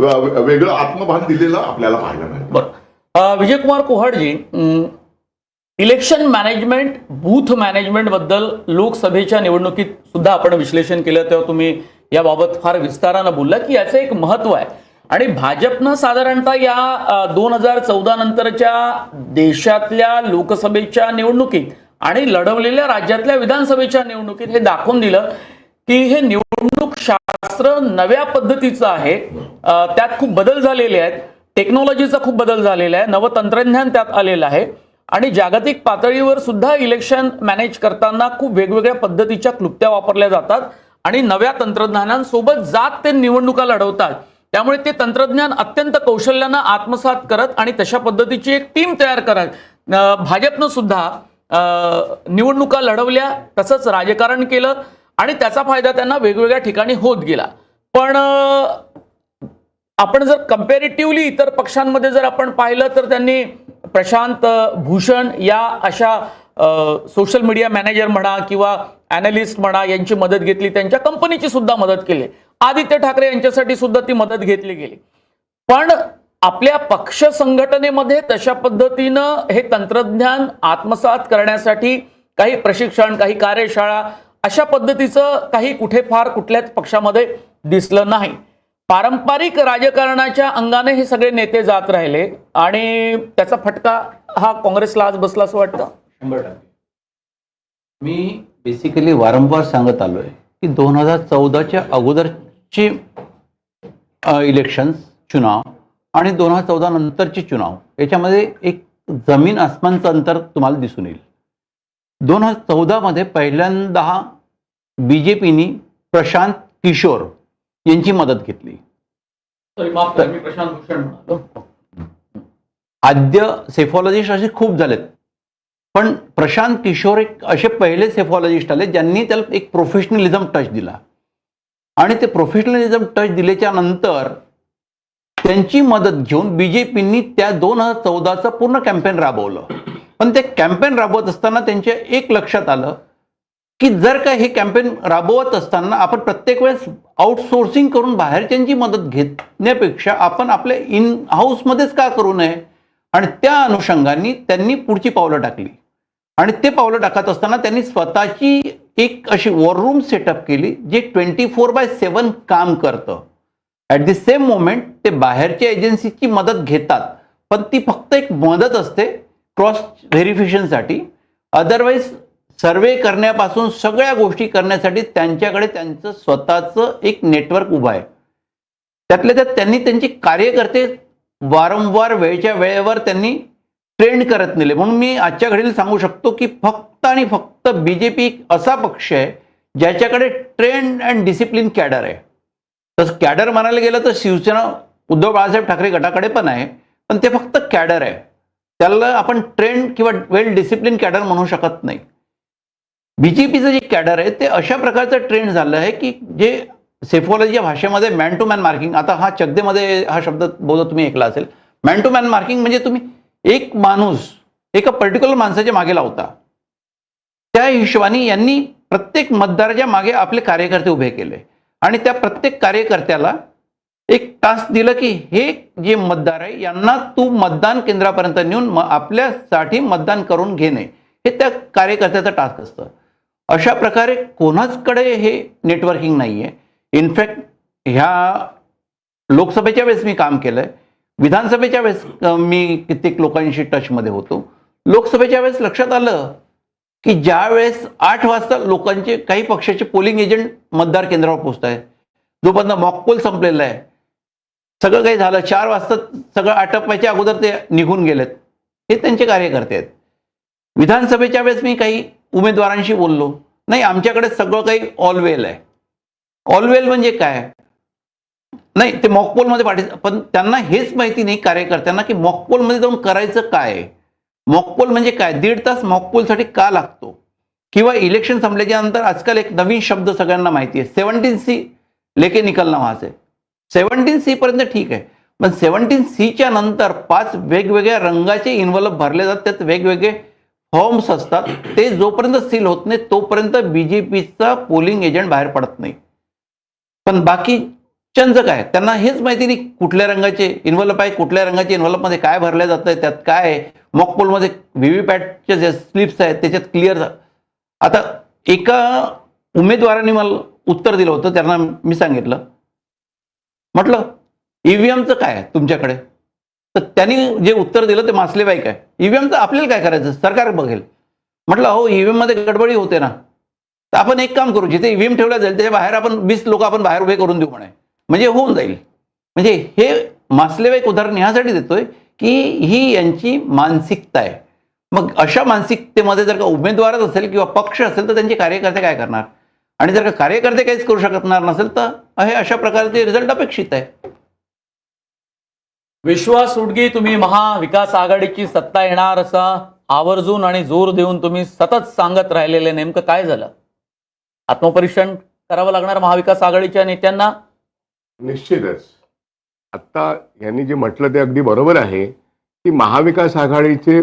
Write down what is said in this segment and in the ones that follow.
वेगळं आत्मभान दिलेलं आपल्याला पाहायला मिळेल बरं. विजयकुमार कोहाडजी इलेक्शन मॅनेजमेंट बूथ मॅनेजमेंटबद्दल लोकसभेच्या निवडणुकीत सुद्धा आपण विश्लेषण केलं तेव्हा तुम्ही याबाबत फार विस्तारानं बोलला की याचं एक महत्त्व आहे. आणि भाजपनं साधारणतः या दोन हजार चौदा नंतरच्या देशातल्या लोकसभेच्या निवडणुकीत आणि लढवलेल्या राज्यातल्या विधानसभेच्या निवडणुकीत हे दाखवून दिलं की हे निवडणूक शास्त्र नव्या पद्धतीचं आहे. त्यात खूप बदल झालेले आहेत. टेक्नॉलॉजीचा खूप बदल झालेला आहे. नवं तंत्रज्ञान त्यात आलेलं आहे. आणि जागतिक पातळीवर सुद्धा इलेक्शन मॅनेज करताना खूप वेगवेगळ्या पद्धतीच्या क्लुप्त्या वापरल्या जातात. आणि नव्या तंत्रज्ञानांसोबत जात ते निवडणुका लढवतात. त्यामुळे ते तंत्रज्ञान अत्यंत कौशल्यानं आत्मसात करत आणि तशा पद्धतीची एक टीम तयार करत. भाजपनं सुद्धा निवडणुका लढवल्या तसंच राजकारण केलं. आणि त्याचा फायदा त्यांना वेगवेगळ्या ठिकाणी होत गेला. पण आपण जर कम्पॅरेटिव्हली इतर पक्षांमध्ये जर आपण पाहिलं तर त्यांनी प्रशांत भूषण या अशा सोशल मीडिया मॅनेजर म्हणा किंवा अॅनालिस्ट म्हणा यांची मदत घेतली. त्यांच्या कंपनीची सुद्धा मदत केली. आदित्य ठाकरे यांच्यासाठी सुद्धा ती मदत घेतली गेली. पण आपल्या पक्ष संघटनेमध्ये तशा पद्धतीनं हे तंत्रज्ञान आत्मसात करण्यासाठी काही प्रशिक्षण काही कार्यशाळा अशा पद्धतीचं काही कुठे फार कुठल्याच पक्षामध्ये दिसलं नाही. पारंपरिक राजकारणाच्या अंगाने हे सगळे नेते जात राहिले आणि त्याचा फटका हा काँग्रेसला आज बसला असं वाटतं? शंभर टक्के. मी बेसिकली वारंवार सांगत आलोय की दोन हजार चौदाच्या अगोदरचे इलेक्शन्स चुनाव आणि दोन हजार चौदा नंतरचे चुनाव याच्यामध्ये एक जमीन आसमानचं अंतर तुम्हाला दिसून येईल. दोन हजार चौदामध्ये पहिल्यांदा बी जे पीनी प्रशांत किशोर यांची मदत घेतली. प्रशांत भूषण आद्य सेफॉलॉजिस्ट असे खूप झालेत. पण प्रशांत किशोर एक असे पहिले सेफॉलॉजिस्ट आले ज्यांनी त्याला एक प्रोफेशनलिझम टच दिला. आणि ते प्रोफेशनलिझम टच दिल्याच्या नंतर त्यांची मदत घेऊन बी जे पींनी त्या दोन हजार चौदाचं पूर्ण कॅम्पेन राबवलं. पण ते कॅम्पेन राबवत असताना त्यांच्या एक लक्षात आलं की जर का हे कॅम्पेन राबवत असताना आपण प्रत्येक वेळेस आउटसोर्सिंग करून बाहेरच्यांची मदत घेण्यापेक्षा आपण आपल्या इन हाऊसमध्येच का करू नये? आणि त्या अनुषंगाने त्यांनी पुढची पावलं टाकली. आणि ते पावलं टाकत असताना त्यांनी स्वतःची एक अशी वॉर रूम सेटअप केली जे ट्वेंटी फोर बाय सेवन काम करतं. ॲट दी सेम मोमेंट ते बाहेरच्या एजन्सीची मदत घेतात. पण ती फक्त एक मदत असते क्रॉस व्हेरिफिकेशनसाठी अदरवाईज सर्वे करण्यापासून सगळ्या गोष्टी करण्यासाठी त्यांच्याकडे त्यांचं स्वतःचं एक नेटवर्क उभं आहे. त्यातल्या त्यात त्यांनी त्यांची कार्यकर्ते वारंवार वेळच्या वेळेवर त्यांनी ट्रेंड करत नेले. म्हणून मी आजच्या घडीला सांगू शकतो की फक्त आणि फक्त बी जे पी असा पक्ष आहे ज्याच्याकडे ट्रेंड अँड डिसिप्लिन कॅडर आहे. तसं कॅडर म्हणायला गेलं तर शिवसेना उद्धव बाळासाहेब ठाकरे गटाकडे पण आहे पण ते फक्त कॅडर आहे. त्याला आपण ट्रेंड किंवा वेल डिसिप्लिन कॅडर म्हणू शकत नाही. बी जे पीचं जे कॅडर आहे ते अशा प्रकारचं ट्रेंड झालं आहे की जे सेफॉलॉजीच्या भाषेमध्ये मॅन टू मॅन मार्किंग आता हा चगदेमध्ये हा शब्द बोलत तुम्ही ऐकला असेल. मॅन टू मॅन मार्किंग म्हणजे तुम्ही एक माणूस एका पर्टिक्युलर माणसाच्या मागे लावता. त्या हिशोबाने यांनी प्रत्येक मतदाराच्या मागे आपले कार्यकर्ते उभे केले. आणि त्या प्रत्येक कार्यकर्त्याला एक टास्क दिलं की हे जे मतदार आहे यांना तू मतदान केंद्रापर्यंत नेऊन म आपल्यासाठी मतदान करून घेणे हे त्या कार्यकर्त्याचं टास्क असतं. अशा प्रकारे कोणाचकडे हे नेटवर्किंग नाही आहे इनफॅक्ट ह्या लोकसभेच्या वेळेस मी काम केलंय. विधानसभेच्या वेळेस मी कित्येक लोकांशी टचमध्ये होतो. लोकसभेच्या वेळेस लक्षात आलं की ज्या वेळेस आठ वाजता लोकांचे काही पक्षाचे पोलिंग एजंट मतदार केंद्रावर पोहोचत आहेत जोपर्यंत मॉकपोल संपलेला आहे सगळं काही झालं. चार वाजता सगळं आटपवायच्या अगोदर ते निघून गेलेत. हे त्यांचे कार्यकर्ते आहेत. विधानसभेच्या वेळेस मी काही उमेदवारांशी बोललो. नाही आमच्याकडे सगळं काही ऑलवेल आहे. ऑलवेल म्हणजे काय? नाही ते मॉकपोलमध्ये पाठी पण त्यांना हेच माहिती नाही कार्यकर्त्यांना की मॉकपोलमध्ये जाऊन करायचं काय मॉकपोल म्हणजे काय? दीड तास मॉकपोलसाठी का लागतो? किंवा इलेक्शन संपल्याच्या नंतर आजकाल एक नवीन शब्द सगळ्यांना माहिती आहे. सेवन्टीन सी लेके निकलना वहां सेव्हन्टीन सेवन्टीन सी पर्यंत ठीक आहे. पण सेवन्टीन सीच्या नंतर पाच वेगवेगळ्या रंगाचे इन्व्हॉल्व भरले जातात. त्यात वेगवेगळे फॉर्म्स असतात. ते जोपर्यंत सील होत नाही तोपर्यंत बीजेपीचा पोलिंग एजंट बाहेर पडत नाही. पण बाकी चंद काय त्यांना हेच माहिती नाही कुठल्या रंगाचे इन्व्हलप आहे कुठल्या रंगाचे इन्व्हलपमध्ये काय भरले जात आहे त्यात काय आहे. मॉक पोलमध्ये व्ही व्ही स्लिप्स आहेत त्याच्यात क्लिअर आता एका उमेदवाराने मला उत्तर दिलं होतं त्यांना मी सांगितलं. म्हटलं ईव्हीएमचं काय आहे तुमच्याकडे? तर त्यांनी जे उत्तर दिलं ते मासलेबाई आहे. ईव्हीएमचं आपल्याला काय करायचं? सरकार बघेल. म्हटलं हो ईव्हीएममध्ये गडबडी होते ना. तर आपण एक काम करू जिथे ईव्हीएम ठेवल्या जाईल त्याच्या बाहेर आपण वीस लोक आपण बाहेर उभे करून देऊ म्हणे. म्हणजे होऊन जाईल. म्हणजे हे मासलेबाई उदाहरण ह्यासाठी देतोय की ही यांची मानसिकता आहे. मग अशा मानसिकतेमध्ये जर का उमेदवारच असेल किंवा पक्ष असेल तर त्यांचे कार्यकर्ते काय करणार? आणि जर का कार्यकर्ते काहीच करू शकणार नसेल तर हे अशा प्रकारचे रिझल्ट अपेक्षित आहे. विश्वास उडगी तुम्ही महाविकास आघाडीची सत्ता येणार असा आवर्जून आणि जोर देऊन तुम्ही सतत सांगत राहिलेले नेमकं काय झालं? आत्मपरीक्षण करावं लागणार महाविकास आघाडीच्या नेत्यांना? निश्चितच. आत्ता यांनी जे म्हटलं ते अगदी बरोबर आहे की महाविकास आघाडीचे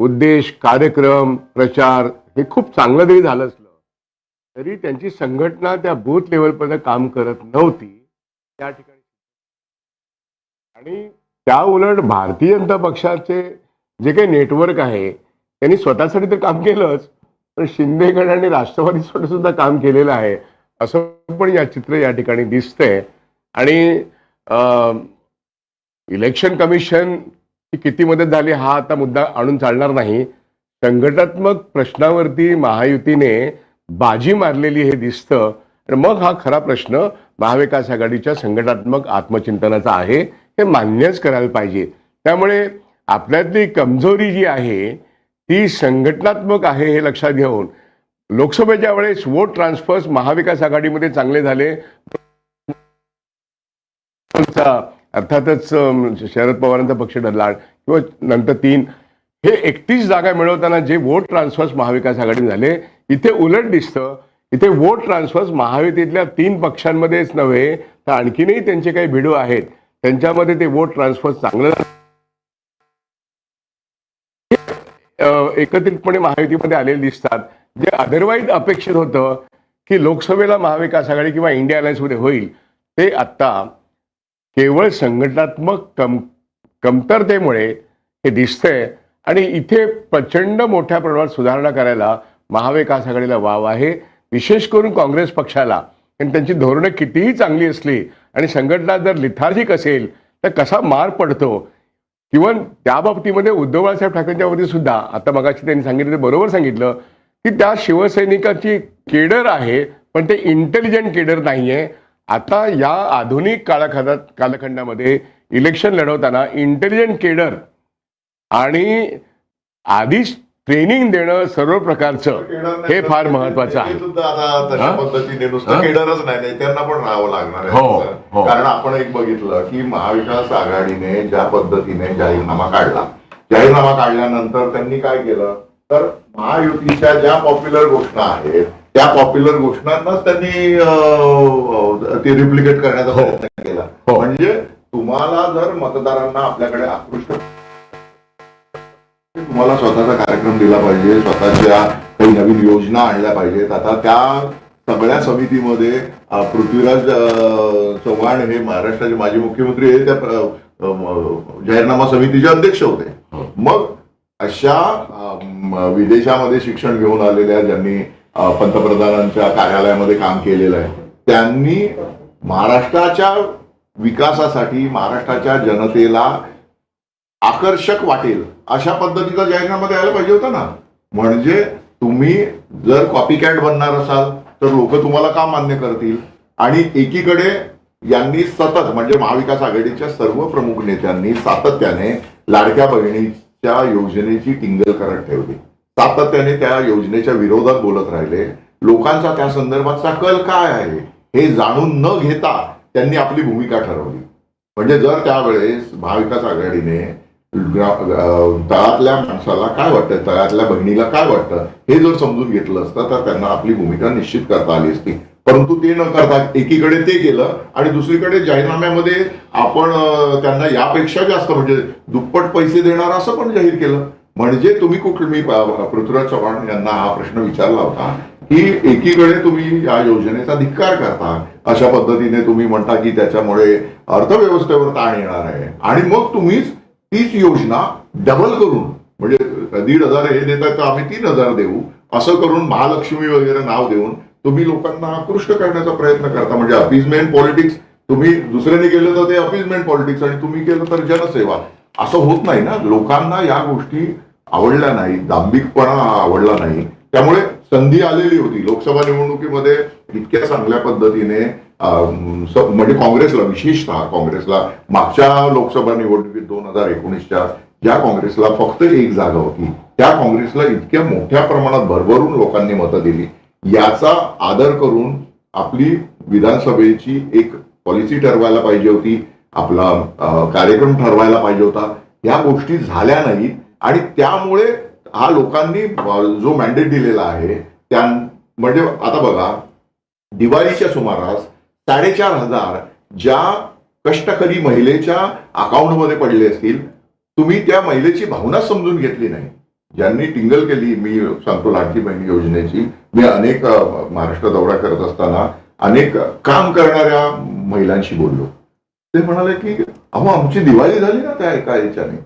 उद्देश कार्यक्रम प्रचार हे खूप चांगलं जरी झालं असलं तरी त्यांची संघटना त्या बूथ लेवलपर्यंत काम करत नव्हती. त्या ठिकाणी. आणि त्या उलट भारतीय जनता पक्षाचे जे काही नेटवर्क आहे त्यांनी स्वतःसाठी तर काम केलंच पण शिंदेगड आणि राष्ट्रवादीसाठी सुद्धा काम केलेलं आहे असं पण या चित्र या ठिकाणी दिसतंय. आणि इलेक्शन कमिशन किती मदत झाली हा आता मुद्दा आणून चालणार नाही. संघटनात्मक प्रश्नावरती महायुतीने बाजी मारलेली हे दिसतं तर मग हा खरा प्रश्न महाविकास आघाडीच्या संघटनात्मक आत्मचिंतनाचा आहे हे मान्यच करायला पाहिजे. त्यामुळे आपल्यातली कमजोरी जी आहे ती संघटनात्मक आहे हे लक्षात घेऊन लोकसभेच्या वेळेस वोट ट्रान्सफर्स महाविकास आघाडीमध्ये चांगले झाले. अर्थातच शरद पवारांचा पक्ष डरला किंवा नंतर तीन हे एकतीस जागा मिळवताना जे वोट ट्रान्सफर्स महाविकास आघाडी झाले इथे उलट दिसतं. इथे वोट ट्रान्सफर्स महायुतीतल्या तीन पक्षांमध्येच नव्हे तर आणखीनही त्यांचे काही भिडू आहेत. त्यांच्यामध्ये ते वोट ट्रान्सफर चांगलं एकत्रितपणे महायुतीमध्ये आलेले दिसतात. जे अदरवाईज अपेक्षित होतं की लोकसभेला महाविकास आघाडी किंवा इंडिया अलायन्समध्ये होईल ते आत्ता केवळ संघटनात्मक कम कमतरतेमुळे हे दिसतंय. आणि इथे प्रचंड मोठ्या प्रमाणात सुधारणा करायला महाविकास आघाडीला वाव आहे. विशेष करून काँग्रेस पक्षाला. कारण त्यांची धोरणं कितीही चांगली असली आणि संघटना जर लिथार्जिक असेल तर कसा मार पडतो? इवन त्या बाबतीमध्ये उद्धव बाळासाहेब ठाकरेंच्या बाबतीत सुद्धा आता मगाशी त्यांनी सांगितलं ते बरोबर सांगितलं की त्या शिवसैनिकाची केडर आहे पण ते इंटेलिजंट केडर नाहीये. आता या आधुनिक काळखंडात कालखंडामध्ये इलेक्शन लढवताना इंटेलिजंट केडर आणि आधीच ट्रेनिंग देणं सर्व प्रकारचं हे फार महत्वाचं आहे सुद्धा आता तशा हा? पद्धतीने नुसतं हा? केडरच नाही नाही, त्यांना पण राहावं लागणार आहे हो. हो. कारण आपण एक बघितलं की महाविकास आघाडीने ज्या पद्धतीने जाहीरनामा काढला जाहीरनामा काढल्यानंतर त्यांनी काय केलं तर महायुतीच्या ज्या पॉप्युलर घोषणा आहेत त्या पॉप्युलर घोषणांनाच त्यांनी ते रिप्लिकेट करण्याचा प्रयत्न केला हो. म्हणजे तुम्हाला जर मतदारांना आपल्याकडे आकृष्ट तुम्हाला स्वतःचा कार्यक्रम दिला पाहिजे स्वतःच्या काही नवीन योजना आणल्या पाहिजेत. आता त्या सगळ्या समितीमध्ये पृथ्वीराज चव्हाण हे महाराष्ट्राचे माजी मुख्यमंत्री हे त्या जाहीरनामा समितीचे अध्यक्ष होते. हो. मग अशा विदेशामध्ये शिक्षण घेऊन आलेल्या ज्यांनी पंतप्रधानांच्या कार्यालयामध्ये काम केलेलं आहे त्यांनी महाराष्ट्राच्या विकासासाठी महाराष्ट्राच्या जनतेला आकर्षक वाटेल अशा पद्धतीचा जाहीरनामा द्यायला पाहिजे होता ना. म्हणजे तुम्ही जर कॉपी कॅट बनणार असाल तर लोक तुम्हाला का मान्य करतील? आणि एकीकडे यांनी सतत म्हणजे महाविकास आघाडीच्या सर्व प्रमुख नेत्यांनी सातत्याने लाडक्या बहिणीच्या योजनेची टिंगल करत ठेवली. सातत्याने त्या योजनेच्या विरोधात बोलत राहिले. लोकांचा त्या संदर्भातचा कल काय आहे हे जाणून न घेता त्यांनी आपली भूमिका ठरवली. म्हणजे जर त्यावेळेस महाविकास आघाडीने तळातल्या माणसाला काय वाटतं? तळातल्या बहिणीला काय वाटतं? हे जर समजून घेतलं असतं तर त्यांना आपली भूमिका निश्चित करता आली असती. परंतु ते न करता एकीकडे ते केलं आणि दुसरीकडे जाहीरनाम्यामध्ये आपण त्यांना यापेक्षा जास्त म्हणजे दुप्पट पैसे देणार असं पण जाहीर केलं. म्हणजे तुम्ही कुठलं मी पृथ्वीराज चव्हाण यांना हा प्रश्न विचारला होता की एकीकडे तुम्ही या योजनेचा धिक्कार करता अशा पद्धतीने तुम्ही म्हणता की त्याच्यामुळे अर्थव्यवस्थेवर ताण येणार आहे. आणि मग तुम्हीच तीच योजना डबल करून म्हणजे दीड हजार हे देतात तर आम्ही तीन हजार देऊ असं करून महालक्ष्मी वगैरे नाव देऊन तुम्ही लोकांना आकृष्ट करण्याचा प्रयत्न करता. म्हणजे अपीजमेंट पॉलिटिक्स तुम्ही दुसऱ्याने केलं तर ते अपीजमेंट पॉलिटिक्स आणि तुम्ही केलं तर जनसेवा. असं होत नाही ना. लोकांना या गोष्टी आवडल्या नाही दांभिकपणा आवडला नाही. त्यामुळे संधी आलेली होती. लोकसभा निवडणुकीमध्ये इतक्या चांगल्या पद्धतीने म्हणजे काँग्रेसला विशेषतः काँग्रेसला मागच्या लोकसभा निवडणुकीत दोन हजार एकोणीसच्या ज्या काँग्रेसला फक्त एक जागा होती त्या काँग्रेसला इतक्या मोठ्या प्रमाणात भरभरून लोकांनी मतं दिली. याचा आदर करून आपली विधानसभेची एक पॉलिसी ठरवायला पाहिजे होती आपला कार्यक्रम ठरवायला पाहिजे होता. या गोष्टी झाल्या नाहीत आणि त्यामुळे हा लोकांनी जो मॅन्डेट दिलेला आहे त्या म्हणजे आता बघा दिवाळीच्या सुमारास साडेचार हजार ज्या कष्टकरी महिलेच्या अकाउंटमध्ये पडले असतील तुम्ही त्या महिलेची भावना समजून घेतली नाही. ज्यांनी टिंगल केली मी सांगतो लाडकी बहीण योजनेची. मी अनेक महाराष्ट्र दौरा करत असताना अनेक काम करणाऱ्या महिलांशी बोललो. ते म्हणाले की अहो आमची दिवाळी झाली ना त्या एका याच्याने.